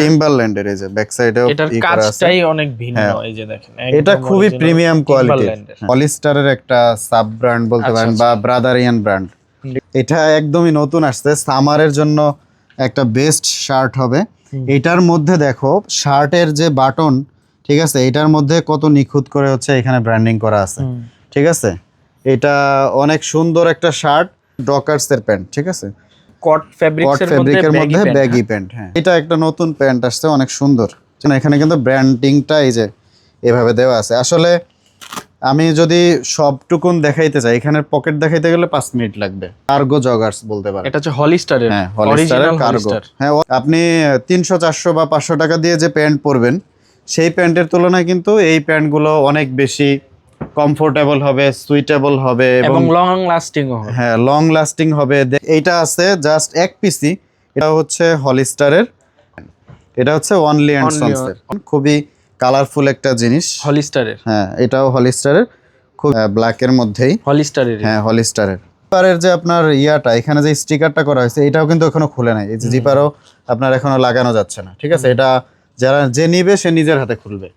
টিম্বারল্যান্ডের এই যে ব্যাক সাইডেও এটার কাজটাই অনেক ভিন্ন হ্যাঁ। এই যে দেখেন এটা খুবই প্রিমিয়াম কোয়ালিটির Timberland-এর। একটা সাব ব্র্যান্ড বলতে আচ্ছা, পারেন বা ব্রাদারিয়ান ব্র্যান্ড এটা একদমই নতুন আসছে। সামারের জন্য একটা বেস্ট শার্ট হবে। এটার মধ্যে দেখো শার্টের যে বাটন ঠিক আছে এটার মধ্যে কত নিখুঁত করে হচ্ছে এখানে ব্র্যান্ডিং করা আছে। ঠিক আছে? এটা অনেক সুন্দর একটা শার্ট ডকার্স এর প্যান্ট ঠিক আছে? কট ফেব্রিকের মধ্যে মধ্যে ব্যাগি প্যান্ট হ্যাঁ। এটা একটা নতুন প্যান্ট আসছে অনেক সুন্দর। এখানে কিন্তু ব্র্যান্ডিংটা এই যে এভাবে দেওয়া আছে। আসলে আমি যদি সবটুকুন দেখাইতে চাই এখানের পকেট দেখাইতে গেলে পাঁচ মিনিট লাগবে। কার্গো জগার্স বলতে পারেন। এটা হচ্ছে হলিস্টারের হ্যাঁ হলিস্টারের কার্গো হ্যাঁ আপনি তিনশো চারশো বা পাঁচশো টাকা দিয়ে যে প্যান্ট পরবেন সেই প্যান্টের তুলনায় কিন্তু এই প্যান্টগুলো অনেক বেশি কমফোর্টেবল হবে সুইটেবল হবে এবং লং লাস্টিং হবে। হ্যাঁ লং লাস্টিং হবে। এইটা আছে জাস্ট এক পিসি এটা হচ্ছে হলিস্টারের। এটা হচ্ছে অনলি অ্যান্ড সন্সের খুবই কালারফুল একটা জিনিস। হলিস্টারের। হ্যাঁ এটাও হলিস্টারের। খুব ব্ল্যাকের মধ্যেই। হলিস্টারের। হ্যাঁ হলিস্টারের। জিপারের যে আপনার ইয়াটা এখানে যে স্টিকারটা করা হয়েছে এটাও কিন্তু এখনও খুলে নাই। এই যে জিপারও আপনার এখনও লাগানো যাচ্ছে না। ঠিক আছে? এটা যারা যে নিবে সে নিজের হাতে খুলবে।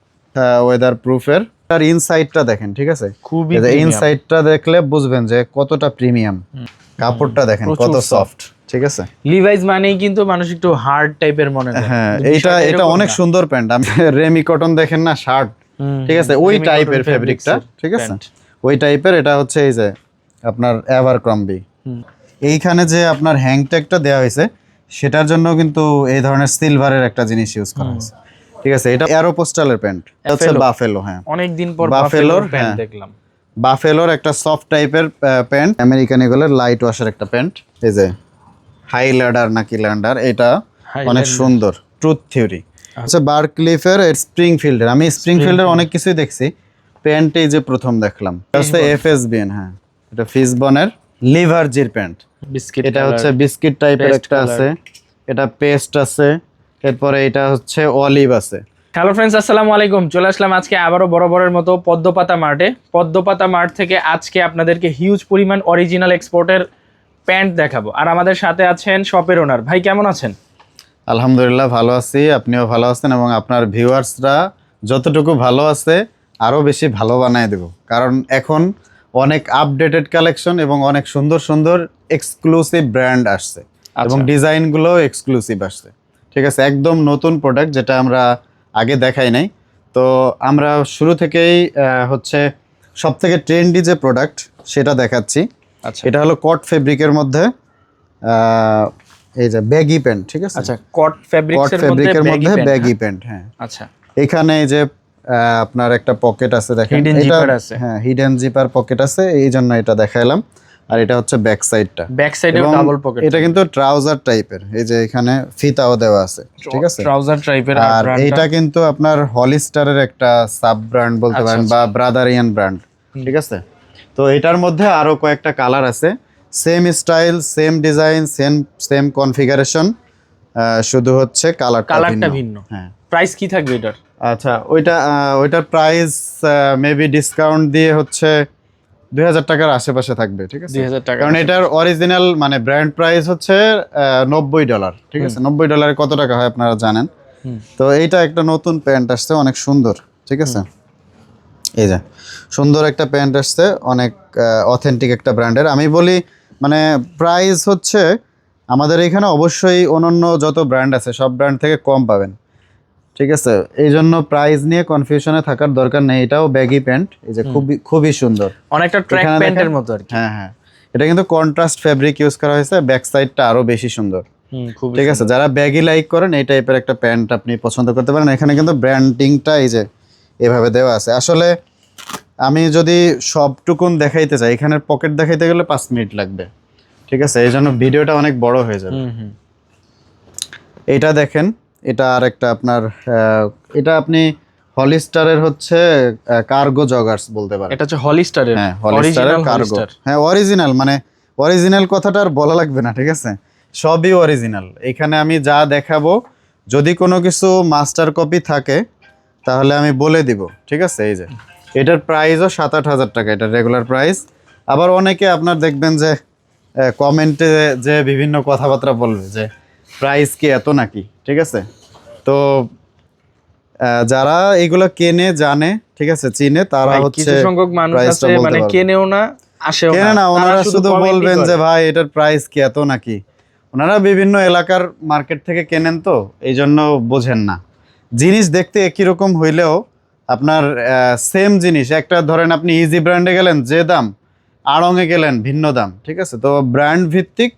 ওয়েদার প্রুফের তার ইনসাইডটা দেখেন ঠিক আছে? খুবই ইনসাইডটা দেখলে বুঝবেন যে কতটা প্রিমিয়াম কাপড়টা দেখেন কত সফট ঠিক আছে? লিভাইস মানেই কিন্তু মানুষ একটু হার্ড টাইপের মনে করে। হ্যাঁ বিষয়টা এটা অনেক সুন্দর প্যান্ট। আমি রেমি কটন দেখেন না শার্ট ঠিক আছে? ওই টাইপের ফেব্রিকটা ঠিক আছে? ওই টাইপের এটা হচ্ছে এই যে আপনার এভার ক্রম্বি এইখানে যে আপনার হ্যাং ট্যাগটা দেওয়া হয়েছে সেটার জন্য কিন্তু এই ধরনের সিলভারের একটা জিনিস ইউজ করা হয়েছে। ঠিক আছে এটা অ্যারোপোস্টালের প্যান্ট হচ্ছে বাফেলো হ্যাঁ। অনেকদিন পর Buffalo-র, বাফেলোর প্যান্ট। দেখলাম। বাফেলোর একটা সফট টাইপের প্যান্ট আমেরিকান এগুলোর লাইট ওয়াশের একটা প্যান্ট এই যে হাই ল্যাডার নাকি ল্যান্ডার এটা অনেক সুন্দর ট্রুথ থিওরি আচ্ছা। বার্কলিফের স্প্রিং ফিল্ডের আমি স্প্রিং ফিল্ডের অনেক কিছুই দেখছি। প্যান্ট এই যে প্রথম দেখলাম। হচ্ছে এফএসবিএন হ্যাঁ। এটা ফিসবনের লিভারজির প্যান্ট বিস্কিট এটা হচ্ছে বিস্কিট টাইপের একটা আছে। এটা পেস্ট আছে। এরপরে এটা হচ্ছে অলিভ আছে। হ্যালো ফ্রেন্ডস আসসালামু আলাইকুম। চলে আসলাম আজকে আবারও বরাবরের মতো পদ্মপাতা মার্টে পদ্মপাতা মার্ট থেকে আজকে আপনাদেরকে হিউজ পরিমাণ অরিজিনাল এক্সপোর্টের প্যান্ট দেখাবো। আর আমাদের সাথে আছেন শপের ওনার ভাই কেমন আছেন? আলহামদুলিল্লাহ ভালো আছি। আপনিও ভালো আছেন এবং আপনার ভিউয়ার্সরা যতটুকু ভালো আছে আরও বেশি ভালো বানায় দেব। কারণ এখন অনেক আপডেটেড কালেকশন এবং অনেক সুন্দর সুন্দর এক্সক্লুসিভ ব্র্যান্ড আসছে। এবং ডিজাইনগুলো এক্সক্লুসিভ আসছে। ঠিক আছে একদম নতুন প্রোডাক্ট যেটা আমরা আগে দেখাই নাই। তো আমরা শুরু থেকেই হচ্ছে সব থেকে ট্রেন্ডি যে প্রোডাক্ট সেটা দেখাচ্ছি। আচ্ছা। এটা হলো কট ফেব্রিকের মধ্যে আহ, এই যে ব্যাগি প্যান্ট ঠিক আছে? আচ্ছা কট ফেব্রিক কট ফেব্রিকের মধ্যে ব্যাগি প্যান্ট হ্যাঁ। আচ্ছা। এখানে এই যে আপনার একটা পকেট আছে দেখেন। এটা আছে। হ্যাঁ হিডেন জিপার পকেট আছে এই জন্য এটা দেখাইলাম। আর এটা হচ্ছে ব্যাক সাইডটা ব্যাক সাইডেও ডাবল পকেট এটা কিন্তু ট্রাউজার টাইপের এই যে এখানে ফিতাও দেওয়া আছে ঠিক আছে? ট্রাউজার টাইপের আর এইটা কিন্তু আপনার হলিস্টারের একটা সাব ব্র্যান্ড বলতে আচ্ছা, পারেন বা ব্রাদারিয়ান ব্র্যান্ড ঠিক আছে? তো এটার মধ্যে আরও কয়েকটা কালার আছে। Same style same design same same configuration শুধু হচ্ছে কালার কালারটা ভিন্ন। হ্যাঁ। প্রাইস কি থাকবে এটার? আচ্ছা ওইটা ওইটার প্রাইস মেবি ডিসকাউন্ট দিয়ে হচ্ছে দুই হাজার টাকার আশেপাশে থাকবে ঠিক আছে? দুই হাজার টাকা কারণ এটার অরিজিনাল মানে ব্র্যান্ড প্রাইস হচ্ছে নব্বই ডলার ঠিক আছে? নব্বই ডলারে কত টাকা হয় আপনারা জানেন? তো এইটা একটা নতুন প্যান্ট আসছে অনেক সুন্দর ঠিক আছে? এই যে সুন্দর একটা প্যান্ট আসছে অনেক অথেন্টিক একটা ব্র্যান্ডের আমি বলি মানে প্রাইস হচ্ছে আমাদের এখানে অবশ্যই অনন্য যত ব্র্যান্ড আছে সব ব্র্যান্ড থেকে কম পাবেন। ঠিক আছে? এই জন্য প্রাইস নিয়ে কনফিউশনে থাকার দরকার নেই। এটাও ব্যাগি প্যান্ট এই যে খুবই খুবই সুন্দর। অনেকটা ট্র্যাক প্যান্টের মতো আর কি। হ্যাঁ হ্যাঁ। এটা কিন্তু কন্ট্রাস্ট ফেব্রিক ইউজ করা হয়েছে ব্যাক সাইডটা আরও বেশি সুন্দর। হুম ঠিক আছে? যারা ব্যাগি লাইক করেন এই টাইপের একটা প্যান্ট আপনি পছন্দ করতে পারেন। এখানে কিন্তু ব্র্যান্ডিংটা এই যে এভাবে দেওয়া আছে। আসলে আমি যদি সবটুকুন দেখাইতে চাই এখানের পকেট দেখাইতে গেলে পাঁচ মিনিট লাগবে। ঠিক আছে? এই জন্য ভিডিওটা অনেক বড় হয়ে যাবে। এটা দেখেন এটা আর একটা আপনার এটা আপনি হলিস্টারের হচ্ছে কার্গো জগার্স বলতে পারেন। এটা হচ্ছে হলিস্টারের হ্যাঁ হলিস্টারের কার্গো। হ্যাঁ অরিজিনাল মানে অরিজিনাল কথাটা আর বলা লাগবে না ঠিক আছে? সবই অরিজিনাল এখানে আমি যা দেখাবো যদি কোনো কিছু মাস্টার কপি থাকে তাহলে আমি বলে দিব ঠিক আছে? এই যে এটার প্রাইসও সাত আট হাজার টাকা এটা রেগুলার প্রাইস আবার অনেকে আপনার দেখবেন যে কমেন্টে যে বিভিন্ন কথাবার্তা বলবে যে প্রাইস কি এত নাকি? ঠিক আছে? তো যারা এগুলো কেনে জানে ঠিক আছে চিনে তারা হচ্ছে সংখ্যক মানুষ আছে মানে কেনেও না আসেও কেনে না ওনারা শুধু বলবেন যে ভাই এটার প্রাইস কি এত নাকি? ওনারা বিভিন্ন এলাকার মার্কেট থেকে কেনেন তো এই জন্য বোঝেন না। জিনিস দেখতে একই রকম হইলেও আপনার সেম জিনিস। একটা ধরেন আপনি ইজি ব্র্যান্ডে গেলেন যে দাম আড়ংয়ে গেলেন ভিন্ন দাম ঠিক আছে? তো ব্র্যান্ড ভিত্তিক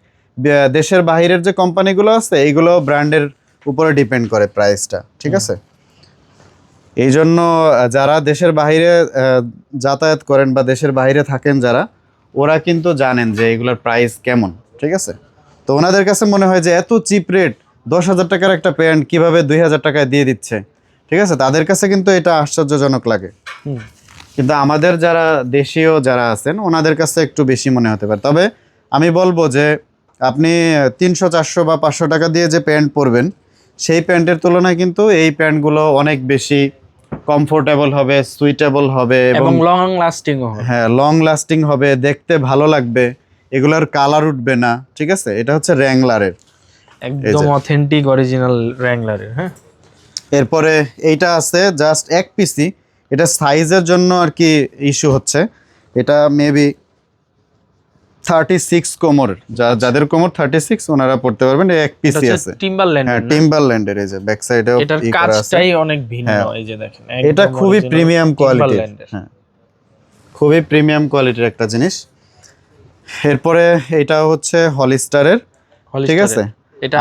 দেশের বাইরের যে কোম্পানিগুলো আছে এইগুলো ব্র্যান্ডের উপরে ডিপেন্ড করে প্রাইসটা ঠিক আছে? এই জন্য যারা দেশের বাইরে আহ, যাতায়াত করেন বা দেশের বাইরে থাকেন যারা ওরা কিন্তু জানেন যে এগুলোর প্রাইস কেমন ঠিক আছে? তো ওনাদের কাছে মনে হয় যে এত চিপ রেট দশ হাজার টাকার একটা প্যান্ট কীভাবে দুই হাজার টাকায় দিয়ে দিচ্ছে ঠিক আছে? তাদের কাছে কিন্তু এটা আশ্চর্যজনক লাগে। কিন্তু আমাদের যারা দেশীয় যারা আছেন ওনাদের কাছে একটু বেশি মনে হতে পারে। তবে আমি বলব যে আপনি তিনশো চারশো বা পাঁচশো টাকা দিয়ে যে প্যান্ট পরবেন সেই প্যান্টের তুলনায় কিন্তু এই প্যান্টগুলো অনেক বেশি কমফোর্টেবল হবে সুইটেবল হবে এবং লং লাস্টিং হ্যাঁ লং লাস্টিং হবে দেখতে ভালো লাগবে এগুলোর কালার উঠবে না ঠিক আছে? এটা হচ্ছে র্যাংলারের একদম অথেন্টিক অরিজিনাল র্যাংলারের হ্যাঁ? এরপরে এইটা আছে জাস্ট এক পিসি এটা সাইজের জন্য আর কি ইস্যু হচ্ছে এটা মেবি থার্টি সিক্স কোমর যাদের কোমর থার্টি সিক্স ওনারা পড়তে পারবেন এক পিসি আছে। টিম্বারল্যান্ড হ্যাঁ টিম্বারল্যান্ডের এই যে ব্যাক সাইডেও এটার কাজটাই অনেক ভিন্ন হ্যাঁ। এই যে দেখেন এটা খুবই প্রিমিয়াম কোয়ালিটির হ্যাঁ। খুবই প্রিমিয়াম কোয়ালিটির একটা জিনিস। এরপরে এটা হচ্ছে হলিস্টারের ঠিক আছে?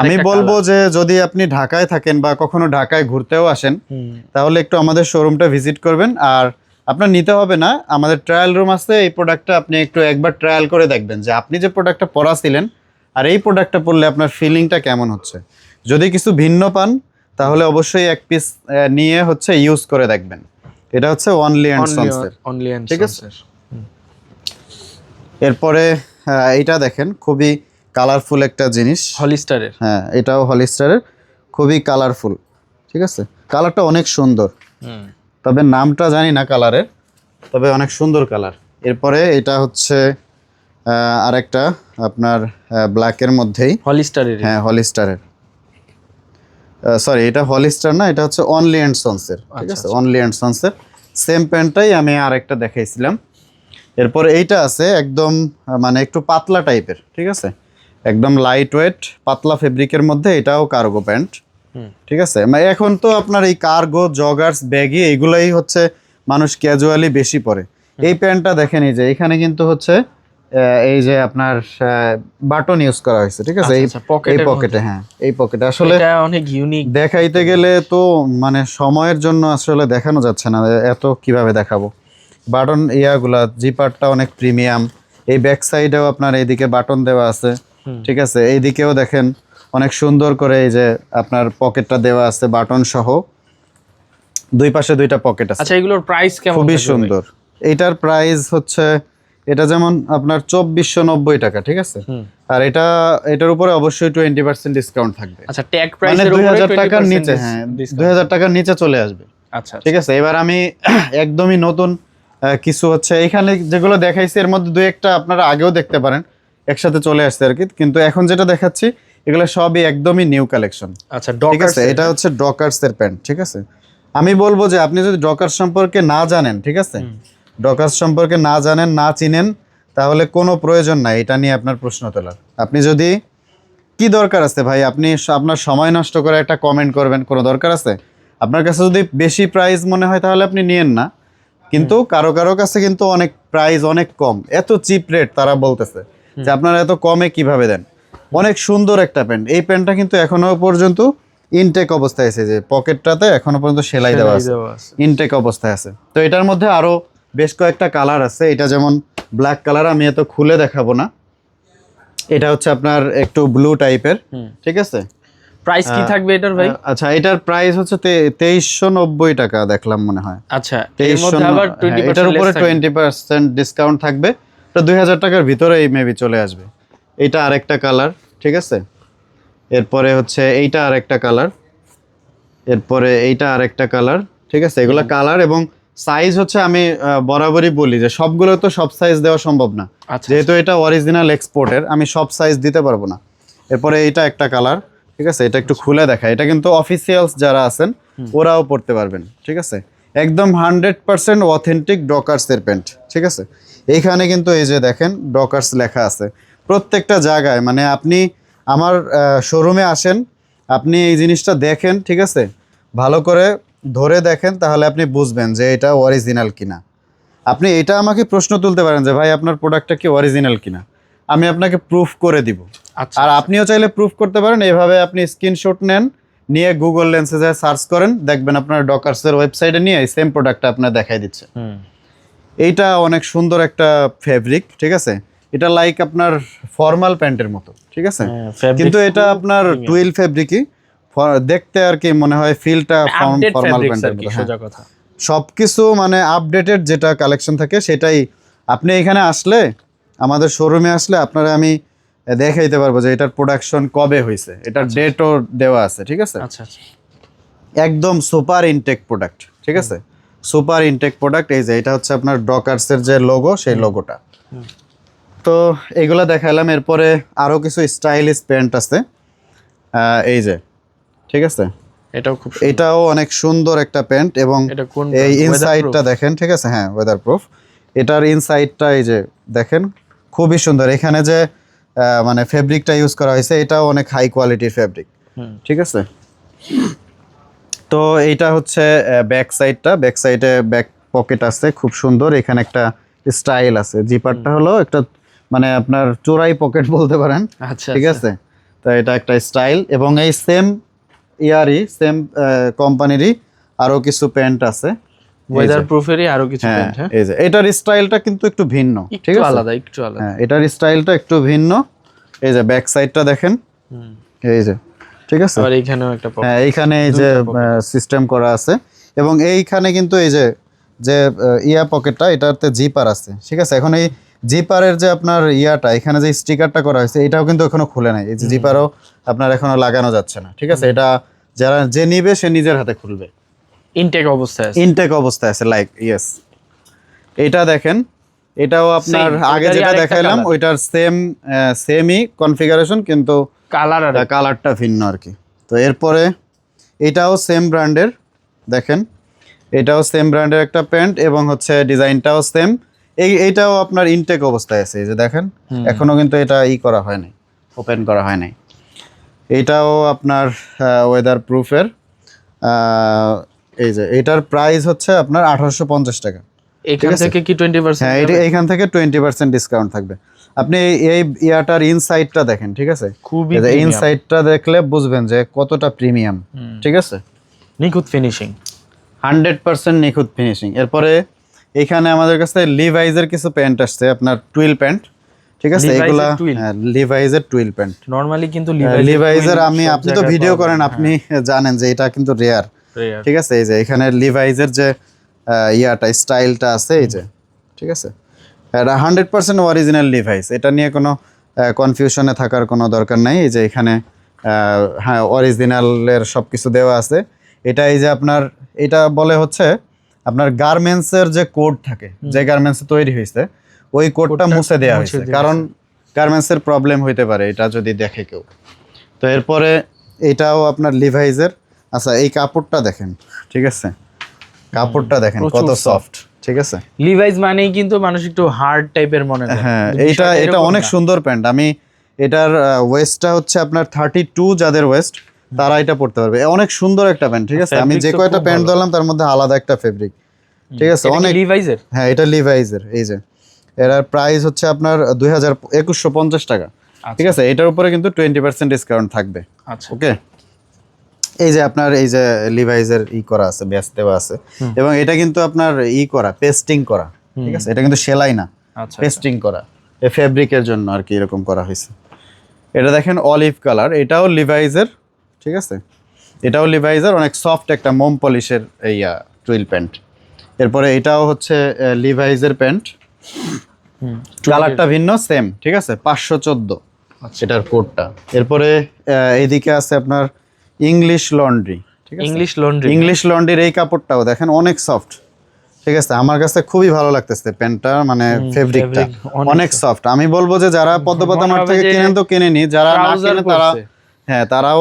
আমি বলব যে যদি আপনি ঢাকায় থাকেন বা কখনো ঢাকায় ঘুরতেও আসেন তাহলে একটু আমাদের শোরুমটা ভিজিট করবেন। আর আপনার নিতে হবে না আমাদের ট্রায়াল রুম আছে এই প্রোডাক্টটা আপনি একটু একবার ট্রায়াল করে দেখবেন যে আপনি যে প্রোডাক্টটা পরাছিলেন আর এই প্রোডাক্টটা পরলে আপনার ফিলিংটা কেমন হচ্ছে। যদি কিছু ভিন্ন পান তাহলে অবশ্যই এক পিস নিয়ে হচ্ছে ইউজ করে দেখবেন। এটা হচ্ছে অনলি অ্যান্ড সন্সের only and ঠিক আছে? এরপরে এইটা দেখেন খুবই কালারফুল একটা জিনিস। হলিস্টারের হ্যাঁ এটাও হলিস্টারের খুবই কালারফুল ঠিক আছে? কালারটা অনেক সুন্দর। হুম। তবে নামটা জানি না কালারের তবে অনেক সুন্দর কালার। এরপরে এটা হচ্ছে আরেকটা আপনার ব্ল্যাকের মধ্যেই। হলিস্টারের। হ্যাঁ হলিস্টারের। সরি এটা হলিস্টার না এটা হচ্ছে অনলি অ্যান্ড সন্সের ঠিক আচ্ছা, আছে? অনলি অ্যান্ড সন্সের সেম প্যান্টটাই আমি আরেকটা দেখাইছিলাম। এরপর এইটা আছে একদম মানে একটু পাতলা টাইপের ঠিক আছে? একদম লাইট ওয়েট পাতলা ফেব্রিকের মধ্যে এটাও কার্গো প্যান্ট। ঠিক আছে? মানে এখন তো আপনার এই কার্গো জগার্স ব্যাগি এগুলোই হচ্ছে মানুষ ক্যাজুয়ালি বেশি পরে। এই প্যান্টটা দেখেন এই যে এখানে কিন্তু হচ্ছে এই যে আপনার বাটন ইউজ করা হয়েছে ঠিক আছে? এই আচ্ছা, আচ্ছা, এই পকেটে হ্যাঁ এই পকেটে আসলে অনেক ইউনিক দেখাইতে গেলে তো মানে সময়ের জন্য আসলে দেখানো যাচ্ছে না এত কীভাবে দেখাবো? বাটন ইয়াগুলা জিপারটা অনেক প্রিমিয়াম এই ব্যাক সাইডেও আপনার এইদিকে বাটন দেওয়া আছে ঠিক আছে? এইদিকেও দেখেন অনেক সুন্দর করে এই যে আপনার পকেটটা দেওয়া আছে বাটন সহ। দুই পাশে দুইটা পকেট আছে। আচ্ছা এগুলোর প্রাইস কেমন খুবই সুন্দর। এইটার প্রাইস হচ্ছে এটা যেমন আপনার চব্বিশশো নব্বই টাকা ঠিক আছে? আর এটা এটার উপরে অবশ্যই টোয়েন্টি পার্সেন্ট ডিসকাউন্ট থাকবে। আচ্ছা ট্যাগ মানে প্রাইসের দুই উপরে হাজার টাকার নিচে হ্যাঁ। দুই হাজার টাকার নিচে চলে আসবে। আচ্ছা ঠিক আছে? এবার আমি একদমই নতুন কিছু হচ্ছে এখানে যেগুলো দেখাইছি এর মধ্যে দুই একটা আপনারা আগেও দেখতে পারেন একসাথে চলে আসছে আর কি। কিন্তু এখন যেটা দেখাচ্ছি এগুলো সবই একদমই নিউ কালেকশন আচ্ছা ঠিক আছে? এটা হচ্ছে ডকার্স এর প্যান্ট ঠিক আছে? আমি বলব যে আপনি যদি ডকার্স সম্পর্কে না জানেন ঠিক আছে? ডকার্স সম্পর্কে না জানেন না চিনেন তাহলে কোনো প্রয়োজন নাই এটা নিয়ে আপনার প্রশ্ন তোলার। আপনি যদি কি দরকার আছে ভাই? আপনি আপনার সময় নষ্ট করে একটা কমেন্ট করবেন কোনো দরকার আছে? আপনার কাছে যদি বেশি প্রাইস মনে হয় তাহলে আপনি নিয়েন না। কিন্তু কারও কারও কাছে কিন্তু অনেক প্রাইস অনেক কম। এত চিপ রেট তারা বলতেছে যে আপনারা এত কমে কীভাবে দেন? অনেক সুন্দর একটা প্যান্ট। এই প্যান্টটা কিন্তু এখনও পর্যন্ত ইনটেক অবস্থায় আছে। যে পকেটটাতে এখনও পর্যন্ত সেলাই দেওয়া আছে। ইনটেক অবস্থায় আছে। তো এটার মধ্যে আরও বেশ কয়েকটা কালার আছে। এটা যেমন ব্ল্যাক কালার আমি এত খুলে দেখাবো না। এটা হচ্ছে আপনার একটু ব্লু টাইপের ঠিক আছে? প্রাইস কি থাকবে এটার ভাই? আচ্ছা এটার প্রাইস হচ্ছে তেইশশো নব্বই টাকা দেখলাম মনে হয়। আচ্ছা এর মধ্যে আবার 20% এটার উপরে less থাকবে। টোয়েন্টি পার্সেন্ট ডিসকাউন্ট থাকবে। তো দুই হাজার টাকার ভিতরে এই মেবি চলে আসবে। এটা আরেকটা কালার ঠিক আছে? এরপরে হচ্ছে এইটা আর একটা কালার এরপরে এইটা আর একটা কালার ঠিক আছে? এগুলো কালার এবং সাইজ হচ্ছে আমি বরাবরই বলি যে সবগুলো তো সব সাইজ দেওয়া সম্ভব না। আচ্ছা যেহেতু এটা অরিজিনাল এক্সপোর্টের আমি সব সাইজ দিতে পারব না। এরপরে এইটা একটা কালার ঠিক আছে? এটা একটু খুলে দেখা এটা কিন্তু অফিসিয়ালস যারা আছেন ওরাও পড়তে পারবেন ঠিক আছে? একদম হান্ড্রেড পার্সেন্ট অথেন্টিক ডকার্সের প্যান্ট ঠিক আছে? এইখানে কিন্তু এই যে দেখেন ডকার্স লেখা আছে। প্রত্যেকটা জায়গায় মানে আপনি আমার শোরুমে আসেন আপনি এই জিনিসটা দেখেন ঠিক আছে? ভালো করে ধরে দেখেন তাহলে আপনি বুঝবেন যে এটা অরিজিনাল কিনা। আপনি এটা আমাকে প্রশ্ন তুলতে পারেন যে ভাই আপনার প্রোডাক্টটা কি অরিজিনাল কিনা? আমি আপনাকে প্রুফ করে দিব। আচ্ছা আর আপনিও চাইলে প্রুফ করতে পারেন এভাবে আপনি স্ক্রিনশট নেন নিয়ে গুগল লেন্সে যায় সার্চ করেন দেখবেন আপনার ডকার্সের ওয়েবসাইটে নিয়ে এই সেম প্রোডাক্টটা আপনার দেখাই দিচ্ছে। এইটা অনেক সুন্দর একটা ফেব্রিক ঠিক আছে? এটা লাইক আপনার ফর্মাল প্যান্টের মতো ঠিক আছে? হ্যাঁ, কিন্তু এটা আপনার। টুইল ফেব্রিকই দেখতে আর কি মনে হয় ফিলটা ফর্মাল প্যান্টের মতো হ্যাঁ। সবকিছু মানে আপডেটেড যেটা কালেকশন থাকে সেটাই আপনি এখানে আসলে আমাদের শোরুমে আসলে আপনারা আমি দেখাইতে পারব যে এটার প্রোডাকশন কবে হয়েছে এটার ডেটও দেওয়া আছে ঠিক আছে? আচ্ছা আচ্ছা। একদম সুপার ইনটেক প্রোডাক্ট ঠিক আছে? সুপার ইনটেক প্রোডাক্ট এই যে এটা হচ্ছে আপনার ডকার্সের যে লোগো সেই লোগোটা তো এগুলো দেখাইলাম এরপরে আরও কিছু স্টাইলিশ প্যান্ট আছে। এই যে ঠিক আছে? এটাও খুব এটাও অনেক সুন্দর একটা প্যান্ট এবং এই? ইনসাইডটা দেখেন ঠিক আছে? হ্যাঁ ওয়েদার প্রুফ এটার ইনসাইডটা এই যে দেখেন খুবই সুন্দর। এখানে যে মানে ফেব্রিকটা ইউজ করা হয়েছে এটাও অনেক হাই কোয়ালিটির ফেব্রিক ঠিক আছে? তো এইটা হচ্ছে ব্যাক সাইডটা ব্যাক সাইডে ব্যাক পকেট আছে খুব সুন্দর। এখানে একটা স্টাইল আছে। জিপারটা হলো একটা মানে আপনার চোরাই পকেট বলতে পারেন। আচ্ছা ঠিক আছে? তো এটা একটা স্টাইল এবং এই সেম ইয়ারই সেম কোম্পানিরই আরও কিছু প্যান্ট আছে। ওয়েদার প্রুফেরই আরও কিছু প্যান্ট হ্যাঁ? এই যে এটার স্টাইলটা কিন্তু একটু ভিন্ন ঠিক আছে? আলাদা একটু আলাদা। হ্যাঁ এটার স্টাইলটা একটু ভিন্ন। এই যে ব্যাক সাইডটা দেখেন। এই যে ঠিক আছে? আবার এইখানেও একটা হ্যাঁ এইখানে এই যে সিস্টেম করা আছে। এবং এইখানে কিন্তু এই যে যে ইয়া পকেটটা এটাতে জিপার আছে ঠিক আছে? এখন এই জিপারের যে আপনার ইয়াটা এখানে যে স্টিকারটা করা হয়েছে এটাও কিন্তু এখনও খুলে নাই। এই যে জিপারও আপনার এখনও লাগানো যাচ্ছে না ঠিক আছে? এটা যারা যে নিবে সে নিজের হাতে খুলবে। ইনটেক অবস্থায় আছে। ইনটেক অবস্থায় আছে লাইক ইয়েস এটা দেখেন এটাও আপনার আগে যেটা দেখাইলাম ওইটার সেম সেমই কনফিগারেশন কিন্তু কালার আর কালারটা ভিন্ন আর কি। তো এরপরে এটাও সেম ব্র্যান্ডের দেখেন এটাও সেম ব্র্যান্ডের একটা প্যান্ট এবং হচ্ছে ডিজাইনটাও সেম এই এইটাও আপনার ইনটেক অবস্থায় আছে এই যে দেখেন এখনও কিন্তু এটা ই করা হয় নাই ওপেন করা হয় নাই। এটাও আপনার ওয়েদার প্রুফের এই যে এটার প্রাইস হচ্ছে আপনার আঠারোশো পঞ্চাশ টাকা। এখান থেকে কি টোয়েন্টি পার্সেন্ট হ্যাঁ এটা এইখান থেকে টোয়েন্টি পার্সেন্ট ডিসকাউন্ট থাকবে। আপনি এই- এই ইয়াটার ইনসাইডটা দেখেন ঠিক আছে? খুবই ইনসাইডটা দেখলে বুঝবেন যে কতটা প্রিমিয়াম ঠিক আছে? নিখুঁত ফিনিশিং হান্ড্রেড পার্সেন্ট নিখুঁত ফিনিশিং এরপরে এখানে আমাদের কাছে লিভাইজের কিছু প্যান্ট আসছে আপনার টুইল প্যান্ট ঠিক আছে? এগুলা লিভাইজের টুইল প্যান্ট নর্মালি কিন্তু লিভাইজের আমি আপনি তো ভিডিও করেন আপনি জানেন যে এটা কিন্তু রেয়ার ঠিক আছে? এই যে এখানে লিভাইজের যে ইয়াটা স্টাইলটা আছে এই যে ঠিক আছে? এটা হান্ড্রেড পার্সেন্ট অরিজিনাল লিভাইস এটা নিয়ে কোনো কনফিউশনে থাকার কোনো দরকার নাই। এই যে এখানে হ্যাঁ অরিজিনালের সব কিছু দেওয়া আছে। এটা এই যে আপনার এটা বলে হচ্ছে আপনার গার্মেন্টসের যে কোড থাকে যে গার্মেন্টস তৈরি হয়েছে ওই কোডটা মুছে দেওয়া হয়েছে। কারণ গার্মেন্টসের প্রবলেম হইতে পারে এটা যদি দেখে কেউ। তো এরপরে এটাও আপনার লিভাইজের আচ্ছা এই কাপড়টা দেখেন ঠিক আছে? কাপড়টা দেখেন কত। সফট ঠিক আছে? লিভাইস মানেই কিন্তু মানুষ একটু হার্ড টাইপের মনে করে। হ্যাঁ এটা এটা অনেক সুন্দর প্যান্ট। আমি এটার ওয়েস্টটা হচ্ছে আপনার থার্টি টু যাদের ওয়েস্ট তারা এটা পড়তে পারবে। অনেক সুন্দর একটা প্যান্ট ঠিক আছে? আমি যে কয়টা প্যান্ট। ধরলাম তার মধ্যে আলাদা একটা ফেব্রিক ঠিক আছে? অনেক লিভাইসের হ্যাঁ এটা লিভাইজের এই যে। এর প্রাইস হচ্ছে আপনার দুই হাজার একুশশো পঞ্চাশ টাকা ঠিক আছে? এটার উপরে কিন্তু টোয়েন্টি পার্সেন্ট ডিসকাউন্ট থাকবে আচ্ছা। ওকে? এই যে আপনার এই যে লিভাইজের ই করা আছে ব্যাস দেওয়া আছে। এবং এটা কিন্তু আপনার ই করা পেস্টিং করা ঠিক আছে? এটা কিন্তু সেলাই না আচ্ছা পেস্টিং করা। এই ফেব্রিকের জন্য আর কি এরকম করা হয়েছে। এটা দেখেন অলিভ কালার এটাও লিভাইজের ঠিক আছে? এটাও লিভাইজের অনেক সফট একটা মোম পলিশের ইয়া টুইল প্যান্ট এরপরে এটাও হচ্ছে লিভাইজের প্যান্ট কালারটা ভিন্ন সেম ঠিক আছে? পাঁচশো চোদ্দ। আচ্ছা। এটার কোডটা এরপরে এইদিকে আছে আপনার ইংলিশ লন্ড্রি ঠিক আছে? ইংলিশ লন্ড্রি ইংলিশ লন্ড্রির এই কাপড়টাও দেখেন অনেক সফট ঠিক আছে? আমার কাছে খুবই ভালো লাগতেছে প্যান্টটা মানে ফেব্রিকটা অনেক সফট আমি বলব যে যারা পদ্মপাতা মাঠ থেকে কিনেন তো কিনে নি যারা না কিনে তারা। হ্যাঁ তারাও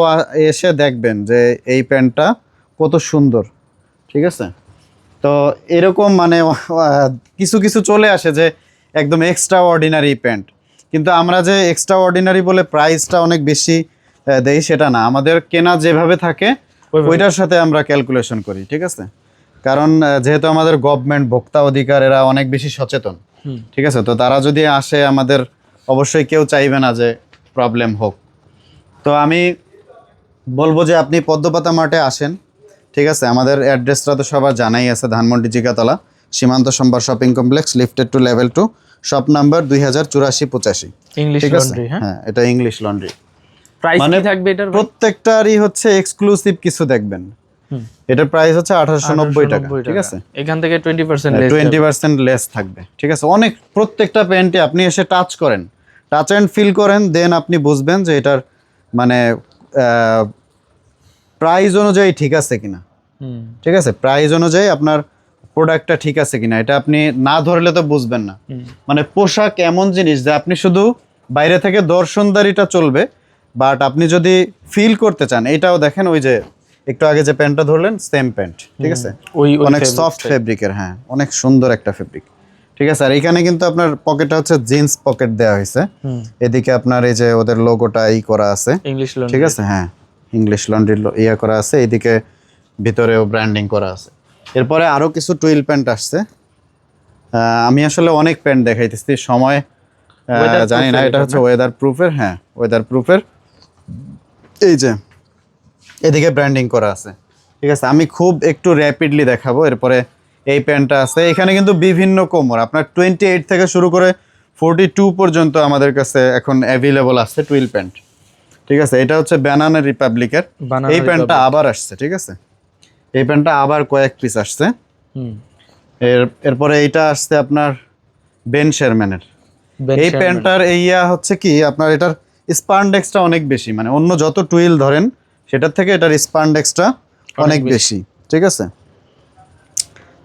এসে দেখবেন যে এই প্যান্টটা কত সুন্দর ঠিক আছে? তো এরকম মানে কিছু কিছু চলে আসে যে একদম এক্সট্রা অর্ডিনারি প্যান্ট। কিন্তু আমরা যে এক্সট্রা অর্ডিনারি বলে প্রাইসটা অনেক বেশি দেই সেটা না। আমাদের কেনা যেভাবে থাকে ওইটার সাথে আমরা ক্যালকুলেশন করি ঠিক আছে? কারণ যেহেতু আমাদের গভর্নমেন্ট ভোক্তা অধিকার এরা অনেক বেশি সচেতন। ঠিক আছে? তো তারা যদি আসে আমাদের অবশ্যই কেউ চাইবে না যে প্রবলেম হোক। তো আমি বলব যে আপনি পদ্মপাতা মাঠে আসেন ঠিক আছে? আমাদের অ্যাড্রেসটা তো সবার জানাই আছে Dhanmondi Jigatala Shimanto Shambhar shopping complex lifted two level two shop number দুই হাজার চুরাশি পঁচাশি। ইংলিশ লন্ড্রি হ্যাঁ? হ্যাঁ এটা ইংলিশ লন্ড্রি মানে থাকবে এটার প্রত্যেকটারই হচ্ছে এক্সক্লুসিভ কিছু দেখবেন। এটার প্রাইস হচ্ছে আঠারোশো নব্বই টাকা ঠিক আছে? এখান থেকে twenty percent twenty percent less থাকবে ঠিক আছে? অনেক প্রত্যেকটা প্যান্টে আপনি এসে টাচ করেন। টাচ অ্যান্ড ফিল করেন দেন আপনি বুঝবেন যে এটার মানে প্রাইস অনুযায়ী ঠিক আছে কিনা। ঠিক আছে? প্রাইস অনুযায়ী আপনার প্রোডাক্টটা ঠিক আছে কিনা এটা আপনি না ধরলে তো বুঝবেন না। মানে পোশাক এমন জিনিস যে আপনি শুধু বাইরে থেকে দর্শনদারিটা চলবে বাট আপনি যদি ফিল করতে চান এটাও দেখেন ওই যে একটু আগে যে প্যান্টটা ধরলেন সেম প্যান্ট ঠিক আছে? ওই ওই অনেক সফট ফেব্রিকের হ্যাঁ অনেক সুন্দর একটা ফেব্রিক ঠিক আছে আর এখানে কিন্তু আপনার পকেটটা হচ্ছে জিন্স পকেট দেওয়া হয়েছে। এদিকে আপনার এই যে ওদের লোগোটা ই করা আছে। ইংলিশ ঠিক আছে হ্যাঁ ইংলিশ লন্ড্রি ইয়ে করা আছে এদিকে ভিতরেও ব্র্যান্ডিং করা আছে। এরপরে আরও কিছু টুইল প্যান্ট আসছে। আমি আসলে অনেক প্যান্ট দেখাইতেছি সময় জানি না এটা এটা হচ্ছে ওয়েদার প্রুফের হ্যাঁ ওয়েদার প্রুফের এই যে এদিকে ব্র্যান্ডিং করা আছে। ঠিক আছে আমি খুব একটু র্যাপিডলি দেখাবো এরপরে এই প্যান্টটা আছে। এখানে কিন্তু বিভিন্ন কোমর। আপনার টোয়েন্টি এইট থেকে শুরু করে ফোরটি টু পর্যন্ত আমাদের কাছে এখন অ্যাভেলেবল আছে টুইল প্যান্ট ঠিক আছে? এটা হচ্ছে ব্যানানা রিপাবলিকের এই প্যান্টটা আবার আসছে ঠিক আছে? এই প্যান্টটা আবার কয়েক পিস আসছে। এর এরপরে এইটা আসছে আপনার বেন শেরম্যানের Ben এই। প্যান্টটার ইয়া হচ্ছে কি? আপনার এটার স্পান্ডেক্সটা অনেক বেশি। মানে অন্য যত টুইল ধরেন সেটার থেকে এটার স্পান্ডেক্সটা অনেক বেশি। ঠিক আছে?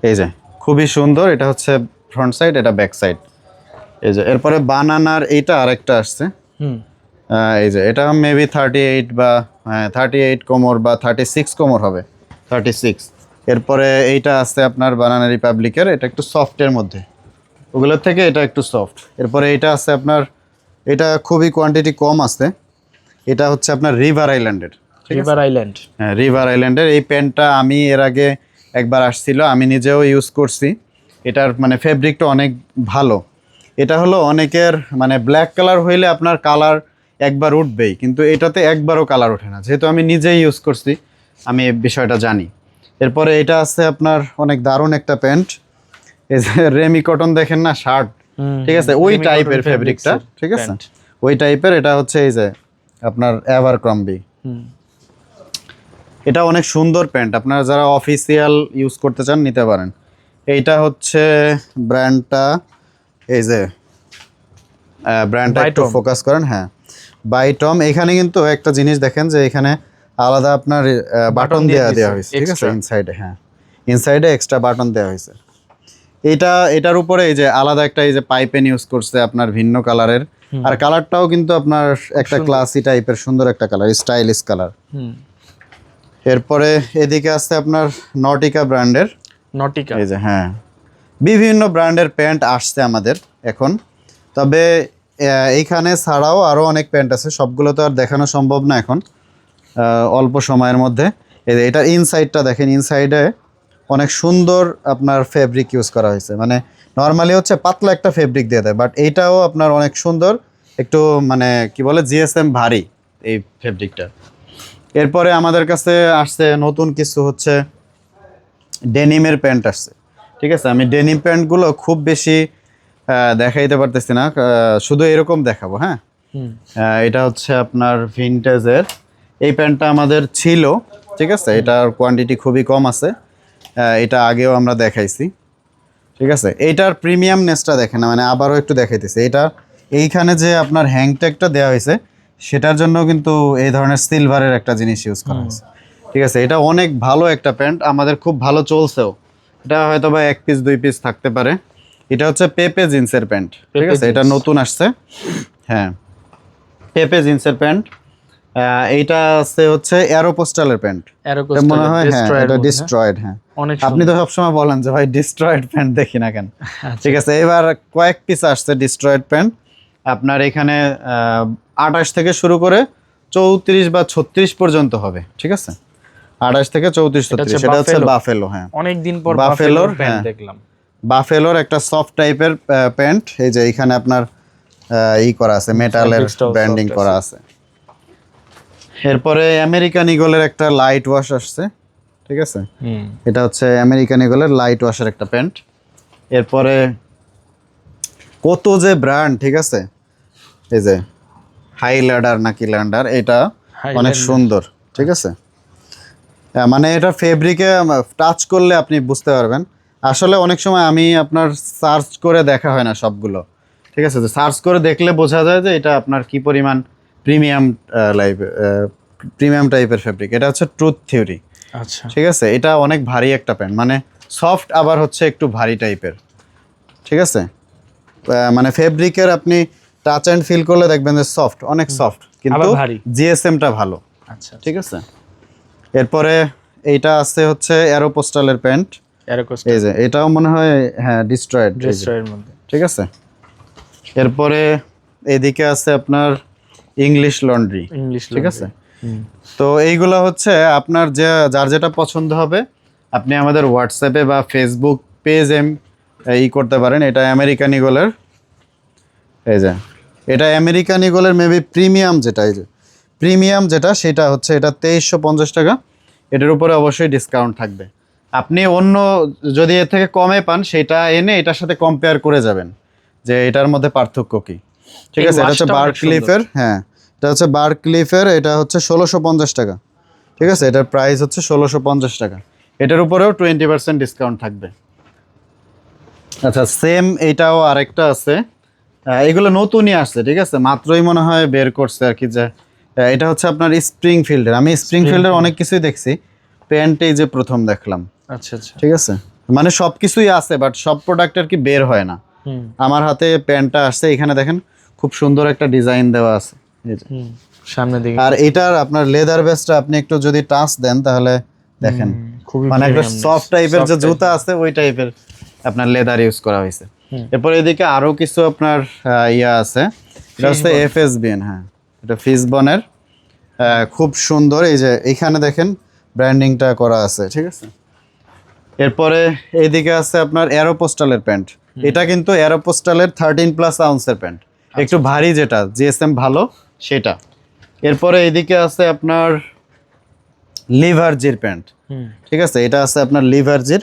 এই যে খুবই সুন্দর এটা হচ্ছে ফ্রন্ট সাইড এটা ব্যাক সাইড এই যে এরপরে বানানার এইটা আরেকটা আসছে। এই যে এটা মেবি থার্টি এইট বা হ্যাঁ থার্টি এইট কোমর বা থার্টি সিক্স কোমর হবে থার্টি সিক্স এরপরে এইটা আছে আপনার বানানা রিপাবলিকের এটা একটু সফটের মধ্যে। ওগুলোর থেকে এটা একটু সফট এরপরে এটা আছে আপনার এটা খুবই কোয়ান্টিটি কম আছে এটা হচ্ছে আপনার রিভার আইল্যান্ডের রিভার আইল্যান্ড হ্যাঁ রিভার আইল্যান্ডের এই প্যান্টটা আমি এর আগে একবার আসছিল আমি নিজেও ইউজ করছি। এটার মানে ফেব্রিকটা অনেক ভালো। এটা হলো অনেকের মানে ব্ল্যাক কালার হইলে আপনার কালার একবার উঠবেই কিন্তু এটাতে একবারও কালার ওঠে না। যেহেতু আমি নিজেই ইউজ করছি আমি বিষয়টা জানি। এরপরে এটা আছে আপনার অনেক দারুণ একটা প্যান্ট। এই যে রেমি কটন দেখেন না শার্ট। ঠিক আছে? ওই টাইপের ফেব্রিকটা ঠিক আছে? ওই টাইপের এটা হচ্ছে এই যে আপনার এভার ক্রম্বি এটা অনেক সুন্দর প্যান্ট। আপনারা যারা অফিসিয়াল ইউজ করতে চান নিতে পারেন। এইটা হচ্ছে ব্র্যান্ডটা এই যে ব্র্যান্ডটা একটু ফোকাস করেন হ্যাঁ। বাইটম এখানে কিন্তু একটা জিনিস দেখেন যে এখানে আলাদা আপনার বাটন দেওয়া দেওয়া হয়েছে ঠিক আছে। ইনসাইডে হ্যাঁ। ইনসাইডে এক্সট্রা বাটন দেওয়া হয়েছে। এটা এটার উপরে এই যে আলাদা একটা এই যে পাইপেন ইউজ করছে আপনার ভিন্ন কালারের আর কালারটাও কিন্তু আপনার একটা ক্লাসি টাইপের সুন্দর একটা কালার স্টাইলিশ কালার হুম। এরপরে এদিকে আছে আপনার নটিকা ব্র্যান্ডের। নটিকা এই যে হ্যাঁ। বিভিন্ন ব্র্যান্ডের প্যান্ট আসছে আমাদের এখন। তবে এইখানে ছাড়াও আরও অনেক প্যান্ট আছে সবগুলো তো আর দেখানো সম্ভব না এখন অল্প সময়ের মধ্যে। এই যে এটার ইনসাইডটা দেখেন ইনসাইডে অনেক সুন্দর আপনার ফেব্রিক ইউজ করা হয়েছে। মানে নর্মালি হচ্ছে পাতলা একটা ফেব্রিক দিয়ে দেয় বাট এইটাও আপনার অনেক সুন্দর একটু মানে কি বলে জিএসএম ভারী এই ফেব্রিকটা। এরপরে আমাদের কাছে আসছে নতুন কিছু হচ্ছে ডেনিমের প্যান্ট আসছে। ঠিক আছে? আমি ডেনিম প্যান্টগুলো খুব বেশি দেখাইতে পারতেছি না। শুধু এরকম দেখাবো হ্যাঁ? এটা হচ্ছে আপনার ভিনটেজের এই প্যান্টটা আমাদের ছিল ঠিক আছে? এটার কোয়ান্টিটি খুবই কম আছে। এটা আগেও আমরা দেখাইছি। ঠিক আছে? এইটার প্রিমিয়ামনেসটা দেখেন মানে আবারও একটু দেখাইতেছি। এটা এইখানে যে আপনার হ্যাং ট্যাগটা দেওয়া হয়েছে সেটার জন্য কিন্তু এই ধরনের সিলভারের একটা জিনিস ইউজ করা হয়েছে। ঠিক আছে এটা অনেক ভালো একটা প্যান্ট আমাদের খুব ভালো চলছেও। এটা হয়তো বা এক পিস দুই পিস থাকতে পারে। এটা হচ্ছে পেপে জিন্সের প্যান্ট। ঠিক আছে এটা নতুন আসছে। হ্যাঁ পেপে জিন্সের প্যান্ট। এইটা আছে হচ্ছে অ্যারোপোস্টালের প্যান্ট। মনে হয় হ্যাঁ এটা ডিস্ট্রয়েড হ্যাঁ। আপনি তো সবসময় বলেন যে ভাই ডিস্ট্রয়েড প্যান্ট দেখি না কেন? আচ্ছা। ঠিক আছে এবার কয়েক পিস আসছে ডিস্ট্রয়েড প্যান্ট। আপনার এখানে আঠাশ থেকে শুরু করে চৌত্রিশ বা ছত্রিশ পর্যন্ত হবে ঠিক আছে? আঠাশ থেকে চৌত্রিশ ছত্রিশ এটা হচ্ছে বাফেলো হ্যাঁ। অনেকদিন পর বাফেলোর হ্যাঁ। দেখলাম। বাফেলোর একটা সফট টাইপের প্যান্ট এই যে এখানে আপনার ই করা আছে মেটালের ব্র্যান্ডিং করা আছে। এরপরে আমেরিকান ইগলের একটা লাইট ওয়াশ আসছে ঠিক আছে? এটা হচ্ছে আমেরিকান ইগলের লাইট ওয়াশের একটা প্যান্ট এরপরে কত যে ব্র্যান্ড ঠিক আছে? এই যে হাইল্যান্ডার নাকি ল্যান্ডার এটা অনেক সুন্দর ঠিক আছে? মানে এটা ফেব্রিকে টাচ করলে আপনি বুঝতে পারবেন। আসলে অনেক সময় আমি আপনার সার্চ করে দেখা হয় না সবগুলো ঠিক আছে? তো সার্চ করে দেখলে বোঝা যায় যে এটা আপনার কি পরিমাণ প্রিমিয়াম লাইফ প্রিমিয়াম টাইপের ফেব্রিক এটা হচ্ছে ট্রুথ থিওরি আচ্ছা। ঠিক আছে? এটা অনেক ভারী একটা প্যান্ট মানে সফট আবার হচ্ছে একটু ভারী টাইপের ঠিক আছে? মানে ফেব্রিকের আপনি টাচ অ্যান্ড ফিল করলে দেখবেন যে সফট অনেক সফট কিন্তু জিএসএমটা ভালো। আচ্ছা ঠিক আছে? এরপরে এইটা আছে হচ্ছে অ্যারোপোস্টালের প্যান্ট। অ্যারোকোস্টাল এই যে এটাও মনে হয় হ্যাঁ ডিস্ট্রয়েড ড্রেসের মধ্যে। ঠিক আছে? এরপরে এদিকে আছে আপনার ইংলিশ লন্ড্রি ইংলিশ ঠিক আছে? তো এইগুলো হচ্ছে আপনার যে যার যেটা পছন্দ হবে আপনি আমাদের হোয়াটসঅ্যাপে বা ফেসবুক পেজ এম ই করতে পারেন। এটা আমেরিকান ইগলের এই যে এটা আমেরিকান ইগলের মেবি প্রিমিয়াম যেটা এই যে প্রিমিয়াম যেটা সেটা হচ্ছে এটা তেইশশো পঞ্চাশ টাকা। এটার উপরে অবশ্যই ডিসকাউন্ট থাকবে। আপনি অন্য যদি এর থেকে কমে পান সেটা এনে এটার সাথে কম্পেয়ার করে যাবেন যে এটার মধ্যে পার্থক্য কি। ঠিক আছে এটা হচ্ছে ওয়াশটা বার ক্লিফের হ্যাঁ এটা হচ্ছে বার ক্লিফের এটা হচ্ছে ষোলোশো পঞ্চাশ টাকা। ঠিক আছে এটার প্রাইস হচ্ছে ষোলোশো পঞ্চাশ টাকা। এটার উপরেও টোয়েন্টি পার্সেন্ট ডিসকাউন্ট থাকবে। আচ্ছা সেম এটাও আরেকটা আছে। এগুলো নতুনই আসছে ঠিক আছে? মাত্রই মনে হয় বের করছে আর কি যে এটা হচ্ছে আপনার স্প্রিং ফিল্ডের আমি স্প্রিং ফিল্ডের অনেক কিছুই দেখছি। প্যান্টেই যে প্রথম দেখলাম। আচ্ছা আচ্ছা। ঠিক আছে? মানে সব কিছুই আছে বাট সব প্রোডাক্ট আর কি বের হয় না। আমার হাতে প্যান্টটা আসছে এখানে দেখেন খুব সুন্দর একটা ডিজাইন দেওয়া আছে। সামনে। দিকে। আর এটার আপনার লেদার বেসটা আপনি একটু যদি টাচ দেন তাহলে দেখেন। মানে একটা সফট টাইপের যে জুতা আছে ওই টাইপের আপনার লেদার ইউজ করা হয়েছে। এরপর এদিকে আরও কিছু আপনার ইয়া আছে। এটা হচ্ছে এফ এস বিএন হ্যাঁ। এটা ফিসবনের খুব সুন্দর। এই যে এখানে দেখেন ব্র্যান্ডিংটা করা আছে ঠিক আছে? এরপরে এইদিকে আছে আপনার অ্যারোপোস্টালের প্যান্ট এটা কিন্তু অ্যারোপোস্টালের থার্টিন প্লাস আউন্সের প্যান্ট একটু ভারী যেটা জিএসএম ভালো সেটা। এরপরে এইদিকে আছে আপনার লিভারজির প্যান্ট ঠিক আছে? এটা আছে আপনার লিভারজির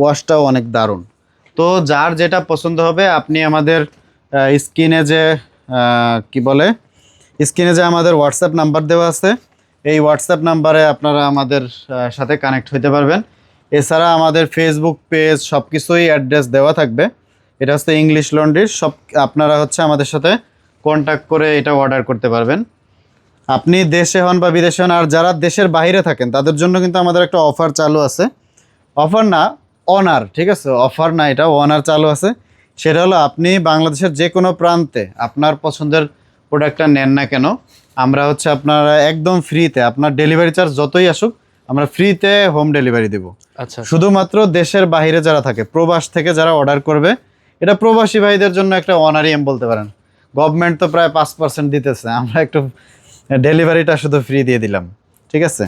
ওয়াশটাও অনেক দারুণ। তো যার যেটা পছন্দ হবে, আপনি আমাদের স্ক্রিনে যে কি বলে, স্ক্রিনে যে আমাদের হোয়াটসঅ্যাপ নাম্বার দেওয়া আছে, এই হোয়াটসঅ্যাপ নাম্বারে আপনারা আমাদের সাথে কানেক্ট হতে পারবেন। এছাড়া আমাদের ফেসবুক পেজ সব কিছুই অ্যাড্রেস দেওয়া থাকবে। এটা হচ্ছে ইংলিশ লন্ড্রির সব, আপনারা হচ্ছে আমাদের সাথে কন্ট্যাক্ট করে এটা অর্ডার করতে পারবেন। আপনি দেশে হন বা বিদেশে হন, আর যারা দেশের বাইরে থাকেন, তাদের জন্য কিন্তু আমাদের একটা অফার চালু আছে। অফার না অনার ঠিক আছে? অফার না এটা অনার চালু আছে। সেটা হলো আপনি বাংলাদেশের যে কোনো প্রান্তে আপনার পছন্দের প্রোডাক্টটা নেন না কেন আমরা হচ্ছে আপনার একদম ফ্রিতে আপনার ডেলিভারি চার্জ যতই আসুক আমরা ফ্রিতে হোম ডেলিভারি দেবো। আচ্ছা। শুধুমাত্র দেশের বাইরে যারা থাকে প্রবাস থেকে যারা অর্ডার করবে এটা প্রবাসী ভাইদের জন্য একটা অনারিয়াম বলতে পারেন। গভর্নমেন্ট তো প্রায় পাঁচ পার্সেন্ট দিতেছে আমরা একটু ডেলিভারিটা শুধু ফ্রি দিয়ে দিলাম ঠিক আছে?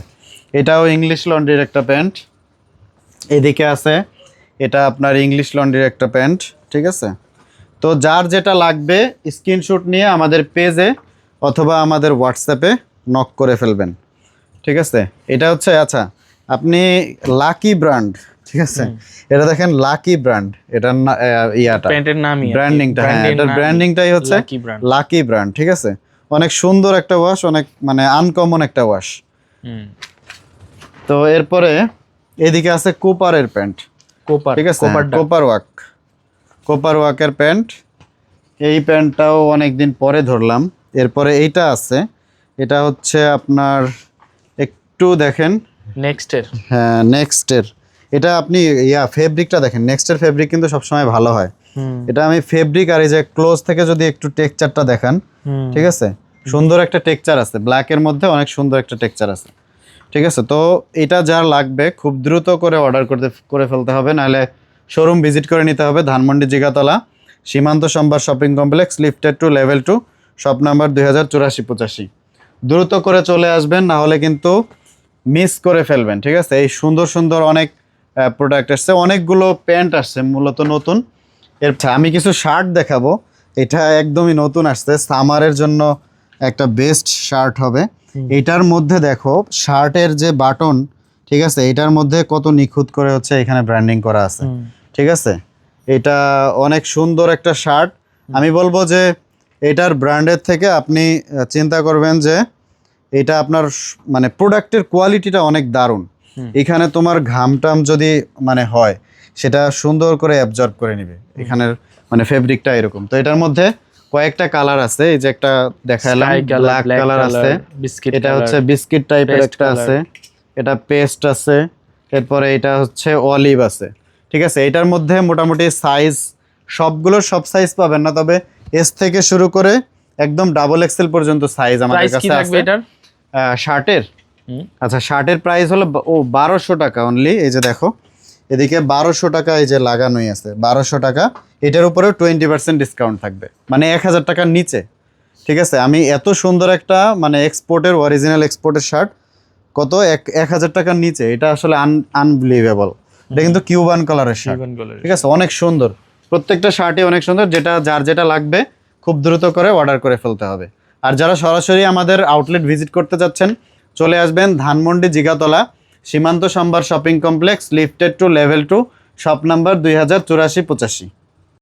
এটাও ইংলিশ লন্ড্রির একটা প্যান্ট এদিকে আছে এটা আপনার ইংলিশ লন্ড্রির একটা প্যান্ট ঠিক আছে? তো যার যেটা লাগবে স্ক্রিনশট নিয়ে আমাদের পেজে অথবা আমাদের হোয়াটসঅ্যাপে নক করে ফেলবেন ঠিক আছে? এটা হচ্ছে আচ্ছা আপনি লাকি ব্র্যান্ড ঠিক আছে? এটা দেখেন লাকি ব্র্যান্ড এটার ইয়াটা। প্যান্টের নামই ব্র্যান্ডিংটা হ্যাঁ এটার ব্র্যান্ডিংটাই হচ্ছে লাকি ব্র্যান্ড ঠিক আছে? অনেক সুন্দর একটা ওয়াশ অনেক মানে আনকমন একটা ওয়াশ হুম। তো এরপরে এদিকে আছে কোপারের প্যান্ট। কোপার ঠিক আছে? কোপার ওয়াক কোপার ওয়াকের প্যান্ট। এই প্যান্টটাও অনেক দিন পরে ধরলাম। এরপরে এইটা আছে। এটা হচ্ছে আপনার একটু দেখেন। নেক্সটের। হ্যাঁ নেক্সটের। এটা আপনি ইয়া ফেব্রিকটা দেখেন। নেক্সটের ফেব্রিক কিন্তু সবসময় ভালো হয়। এটা আমি ফেব্রিক আর এই যে ক্লোজ থেকে যদি একটু টেক্সচারটা দেখান ঠিক আছে? সুন্দর একটা টেক্সচার আছে। ব্ল্যাকের মধ্যে অনেক সুন্দর একটা টেক্সচার আছে। ঠিক আছে? তো এটা যার লাগবে, খুব দ্রুত করে অর্ডার করতে, করে ফেলতে হবে, নাহলে শোরুম ভিজিট করে নিতে হবে Dhanmondi Jigatala, Shimanto Shambhar shopping complex lifted two level two shop number দুই হাজার চুরাশি পঁচাশি দ্রুত করে চলে আসবেন, না হলে কিন্তু মিস করে ফেলবেন, ঠিক আছে? এই সুন্দর সুন্দর অনেক প্রোডাক্ট আসছে, অনেকগুলো প্যান্ট আসছে, মূলত নতুন। এর আমি কিছু শার্ট দেখাবো, এটা একদমই নতুন আসছে সামারের জন্য একটা বেস্ট শার্ট হবে। এটার মধ্যে দেখো শার্টের যে বাটন ঠিক আছে এটার মধ্যে কত নিখুঁত করে হচ্ছে এখানে ব্র্যান্ডিং করা আছে ঠিক আছে? এটা অনেক সুন্দর একটা শার্ট। আমি বলব যে এটার ব্র্যান্ডের থেকে আপনি চিন্তা করবেন যে এটা আপনার মানে প্রোডাক্টের কোয়ালিটিটা অনেক দারুণ। এখানে তোমার ঘামটাম যদি মানে হয় সেটা সুন্দর করে অ্যাবজর্ব করে নিবে। এখানের মানে ফেব্রিকটা এরকম। তো এটার মধ্যে কয়েকটা কালার আছে এই যে একটা দেখালাম ব্ল্যাক কালার আছে biscuit এটা হচ্ছে বিস্কিট টাইপের একটা আছে এটা পেস্ট আছে এরপরে এটা হচ্ছে অলিভ আছে ঠিক আছে? এটার মধ্যে মোটামুটি সাইজ সবগুলো সব সাইজ পাবেন না তবে এস থেকে শুরু করে একদম ডাবল এক্সেল পর্যন্ত সাইজ আমাদের কাছে আছে। এটার? শার্টের আচ্ছা শার্টের প্রাইস হলো ও বারোশো টাকা অনলি এই যে দেখো। এদিকে বারোশো টাকা এই যে লাগানোই আছে। বারোশো টাকা এটার উপরেও টোয়েন্টি পার্সেন্ট ডিসকাউন্ট থাকবে। মানে এক হাজার টাকার নিচে। ঠিক আছে? আমি এত সুন্দর একটা মানে এক্সপোর্টের অরিজিনাল এক্সপোর্টের শার্ট কত এক এক হাজার টাকার নিচে। এটা আসলে আন আনবিলিভেবল এটা কিন্তু কিউবান কালারের শার্ট। ঠিক আছে? অনেক সুন্দর। প্রত্যেকটা শার্টই অনেক সুন্দর। যেটা যার যেটা লাগবে খুব দ্রুত করে অর্ডার করে ফেলতে হবে। আর যারা সরাসরি আমাদের আউটলেট ভিজিট করতে যাচ্ছেন চলে আসবেন Dhanmondi Jigatala. Shimanto Shambhar shopping complex lifted two level two shop number দুই হাজার চুরাশি পঁচাশি।